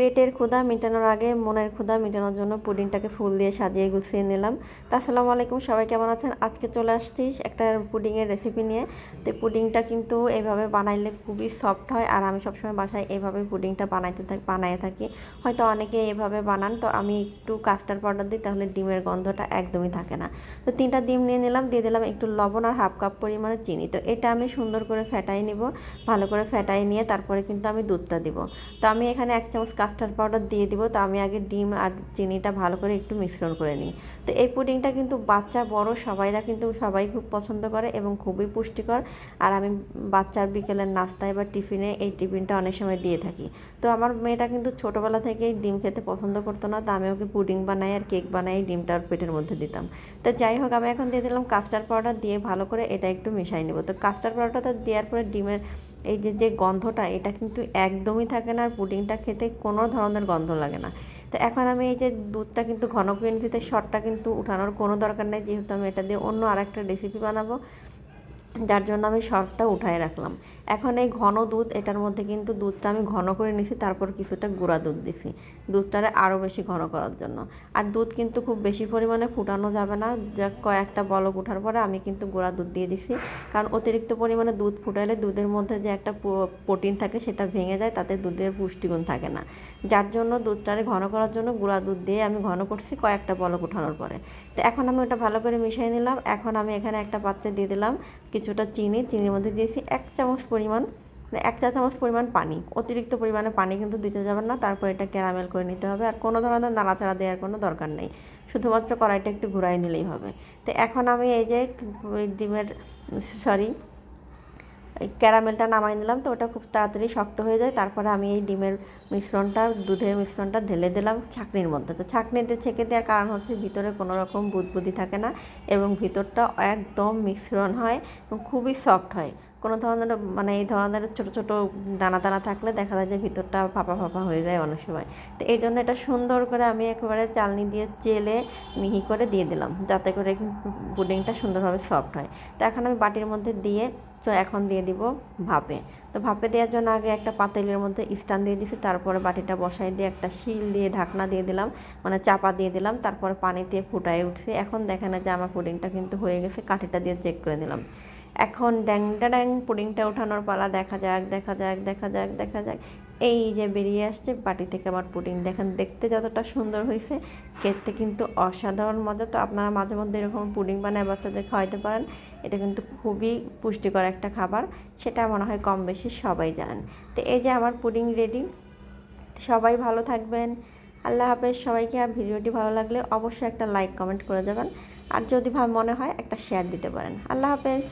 পেটের ক্ষুধা মেটানোর আগে মনের ক্ষুধা মেটানোর জন্য পুডিংটাকে ফুল দিয়ে সাজিয়ে গুছিয়ে নিলাম। তো আসসালামু আলাইকুম, সবাই কেমন আছেন? আজকে চলে আসছি একটা পুডিংয়ের রেসিপি নিয়ে। তো পুডিংটা কিন্তু এভাবে বানাইলে খুবই সফট হয় আর আমি সবসময় বাসায় এভাবে পুডিংটা বানাইতে থাকি বানাই থাকি। হয়তো অনেকে এভাবে বানান, তো আমি একটু কাস্টার্ড পাউডার দিই তাহলে ডিমের গন্ধটা একদমই থাকে না। তো তিনটা ডিম নিয়ে নিলাম, দিয়ে দিলাম একটু লবণ আর হাফ কাপ পরিমাণে চিনি। তো এটা আমি সুন্দর করে ফেটাই নিব, ভালো করে ফেটাই নিয়ে তারপরে কিন্তু আমি দুধটা দিব। তো আমি এখানে এক চামচ কাস্টার্ড পাউডার দিয়ে দিব। তো আমি আগে ডিম আর চিনিটা ভালো করে একটু মিশ্রণ করে নিই। তো এই পুডিংটা কিন্তু বাচ্চা, বড় সবাইরা কিন্তু সবাই খুব পছন্দ করে এবং খুবই পুষ্টিকর। আর আমি বাচ্চার বিকেলের নাস্তায় বা টিফিনে এই টিফিনটা অনেক সময় দিয়ে থাকি। তো আমার মেয়েটা কিন্তু ছোটোবেলা থেকেই ডিম খেতে পছন্দ করতো না। তো আমি ওকে পুডিং বানাই আর কেক বানাই ডিমটার পেটের মধ্যে দিতাম। তো যাই হোক, আমি এখন দিয়ে দিলাম কাস্টার্ড পাউডার দিয়ে ভালো করে এটা একটু মিশাই নেব। তো কাস্টার্ড পাউডারটা দেওয়ার পরে ডিমের এই যে যে গন্ধটা, এটা কিন্তু একদমই থাকে না। আর পুডিংটা খেতে কোনো ধরনের গন্ধ লাগে না। তো এখন আমি এই যে দুধটা কিন্তু ঘন করে নিতে কিন্তু উঠানোর কোনো দরকার নেই। যেহেতু আমি এটা দিয়ে অন্য আরেকটা রেসিপি বানাবো। যার জন্য আমি শর্টটা উঠায় রাখলাম। এখন এই ঘন দুধ, এটার মধ্যে কিন্তু দুধটা আমি ঘন করে নিছি, তারপর কিছুটা গুঁড়া দুধ দিছি। দুধটারে আরও বেশি ঘন করার জন্য। আর দুধ কিন্তু খুব বেশি পরিমাণে ফুটানো যাবে না। যা কয়েকটা বলক ওঠার পরে আমি কিন্তু গুঁড়া দুধ দিয়ে দিছি। কারণ অতিরিক্ত পরিমাণে দুধ ফুটাইলে দুধের মধ্যে যে একটা প্রোটিন থাকে সেটা ভেঙে যায়, তাতে দুধের পুষ্টিগুণ থাকে না। যার জন্য দুধটারে ঘন করার জন্য গুঁড়া দুধ দিয়ে আমি ঘন করছি কয়েকটা বলক ওঠানোর পরে। তো এখন আমি ওটা ভালো করে মিশিয়ে নিলাম। এখন আমি এখানে একটা পাত্রে দিয়ে দিলাম। কিছুটা চিনি, চিনির মধ্যে দিয়েছি এক চামচ পরিমাণ মানে এক চা চামচ পরিমাণ পানি। অতিরিক্ত পরিমাণে পানি কিন্তু দিতে যাবেন না, তারপর এটা ক্যারামেল করে নিতে হবে। আর কোনো ধরনের নাড়াচাড়া দেওয়ার কোনো দরকার নেই। শুধুমাত্র কড়াইটা একটু ঘুরাই নিলেই হবে। তো এখন আমি এই যে ডিমের, সরি ক্যারামেলটা নামাই নিলাম, তো ওটা খুব তাড়াতাড়ি শক্ত হয়ে যায়। তারপরে আমি এই ডিমের মিশ্রণটা, দুধের মিশ্রণটা ঢেলে দিলাম ছাঁকনির মধ্যে। তো ছাঁকনিতে ছেঁকে দেওয়ার কারণ হচ্ছে ভিতরে কোনো রকম বুদবুদি থাকে না এবং ভিতরটা একদম মিশ্রণ হয় এবং খুবই সফট হয়। কোনো ধরনের মানে এই ধরনের ছোটো ছোটো দানা দানা থাকলে দেখা যায় যে ভিতরটা ফাঁপা ফাঁপা হয়ে যায় অনেক সময়। তো এই জন্য এটা সুন্দর করে আমি একেবারে চালনি দিয়ে চেলে মিহি করে দিয়ে দিলাম যাতে করে পুডিংটা সুন্দরভাবে সফট হয়। তো এখন আমি বাটির মধ্যে দিয়ে, তো এখন দিয়ে দিব ভাপে। তো ভাপে দেওয়ার জন্য আগে একটা পাতিলের মধ্যে স্টান দিয়ে দিছি তারপরে বাটিটা বসাই দিয়ে একটা শিল দিয়ে ঢাকনা দিয়ে দিলাম মানে চাপা দিয়ে দিলাম, তারপরে পানি দিয়ে ফুটাই উঠছে। এখন দেখে না যে আমার পুডিংটা কিন্তু হয়ে গেছে, কাঠিটা দিয়ে চেক করে দিলাম এখন ড্যাংটা ড্যাং পুডিংটা ওঠানোর পালা দেখা যাক দেখা যাক দেখা যাক দেখা যাক। এই যে বেরিয়ে আসছে বাটি থেকে আমার পুডিং। দেখেন, দেখতে যতটা সুন্দর হয়েছে, খেতে কিন্তু অসাধারণ মজা। তো আপনারা মাঝে মধ্যে এরকম পুডিং বানায় বাচ্চাদের খাওয়াইতে পারেন। এটা কিন্তু খুবই পুষ্টিকর একটা খাবার, সেটা মনে হয় কম বেশি সবাই জানেন। তো এই যে আমার পুডিং রেডি সবাই ভালো থাকবেন। আল্লাহ হাফেজ। সবাইকে আর ভিডিওটি ভালো লাগলে অবশ্যই একটা লাইক কমেন্ট করে দেবেন। আর যদি মনে হয়, একটা শেয়ার দিতে পারেন। আল্লাহ হাফেজ।